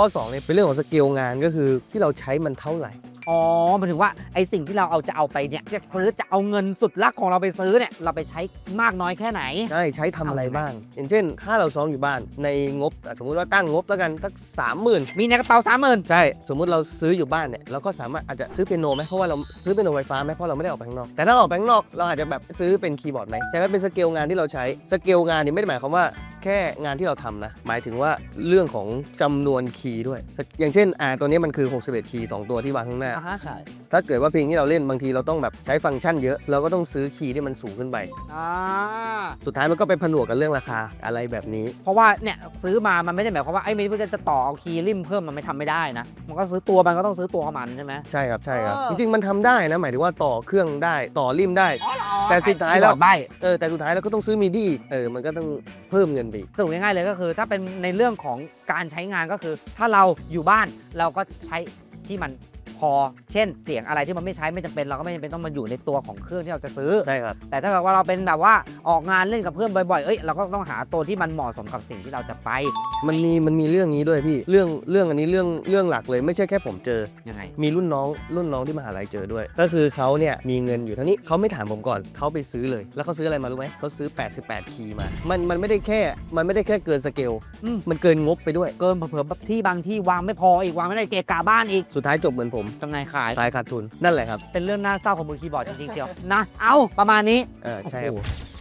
ข้อ2เนี่ยเป็นเรื่องของสเกลงานก็คือที่เราใช้มันเท่าไหร่ อ๋อหมายถึงว่าไอสิ่งที่เราเอาจะเอาไปเนี่ยจะซื้อจะเอาเงินสุดลักของเราไปซื้อเนี่ยเราไปใช้มากน้อยแค่ไหน ใช่ใช้ทำอะไรเอาใช่ไหมบ้าง อย่างเช่น ถ้าเราซ้อมอยู่บ้านในงบอะสมมุติว่าตั้งงบแล้วกันสักสามหมื่นมีในกระเป๋าสามหมื่นใช่ สมมุติเราซื้ออยู่บ้านเนี่ยเราก็สามารถอาจจะซื้อเปียโนไหมเพราะว่าเราซื้อเปียโนไฟฟ้าไหมเพราะเราไม่ได้ออกไปข้างนอกแต่ถ้าเราออกไปข้างนอกเราอาจจะแบบซื้อเป็นคีย์บอร์ดไหมใช่ไหมเป็นสเกลงานที่เราใช้สเกลงานนี่ไม่ได้หมายความว่าแค่งานที่เราทำนะหมายถึงว่าเรื่องของจำนวนคีย์ด้วย อย่างเช่นอ่าตัวนี้มันคือ 61 คีย์สองตัวที่วางข้างหน้าอ่าฮะใช่ถ้าเกิดว่าเพลงที่เราเล่นบางทีเราต้องแบบใช้ฟังก์ชันเยอะ เราก็ต้องซื้อคีย์ที่มันสูงขึ้นไป อ่าสุดท้ายมันก็ไปผนวกกับเรื่องราคาอะไรแบบนี้ เพราะว่าเนี่ยซื้อมามันไม่ได้หมายความว่าไอ้ไม่ว่าจะต่อเอาคีย์ริมเพิ่มมันไม่ทำไม่ได้นะ มันก็ซื้อตัวมันก็ต้องซื้อตัวของมันใช่ไหม ใช่ครับใช่ครับ เออ จริงๆมันทำได้นะ หมายถึงว่าต่อเครื่องได้ต่อริมได้ แต่สุดท้ายแล้วคีย์บอร์ดใบเออแต่สุดท้ายเราก็ต้องซื้อมีดีเออมันก็ต้องเพิ่มเงินไปอีกสรุปง่ายๆเลยก็คือ ถ้าเป็นในเรื่องของการใช้งานก็คือ ถ้าเราอยู่บ้านเราก็ใช้ที่มัน พอ เช่นเสียงอะไรที่มันไม่ใช้ไม่จำเป็นเราก็ไม่จำเป็นต้องมาอยู่ในตัวของเครื่องที่เราจะซื้อ ใช่ครับ แต่ถ้าเกิดว่าเราเป็นแบบว่าออกงานเล่นกับเพื่อนบ่อยๆ เอ้ยเราก็ต้องหาตัวที่มันเหมาะสมกับสิ่งที่เราจะไปมันมีมันมีเรื่องนี้ด้วยพี่เรื่องเรื่องอันนี้เรื่องเรื่องหลักเลยไม่ใช่แค่ผมเจอ ยังไง มีรุ่นน้องรุ่นน้องที่มหาลัยเจอด้วย ก็คือเขาเนี่ยมีเงินอยู่เท่านี้เขาไม่ถามผมก่อนเขาไปซื้อเลย แล้วเขาซื้ออะไรมารู้ไหมเขาซื้อ 88 คีย์มา มันมันไม่ได้แค่มันไม่ได้แค่เกินสเกลอืม มันเกินงบไปด้วย เกินเผื่อๆที่บางที่วางไม่พออีกวางไม่ได้เกะกะบ้านอีก สุดท้ายจบเหมือนผมทำไงขาย ขายขาดทุนนั่นแหละครับเป็นเรื่องน่าเศร้าของมือคีย์บอร์ดจริงๆเชียวนะ เอาประมาณนี้ เออใช่ครับ โอ้โห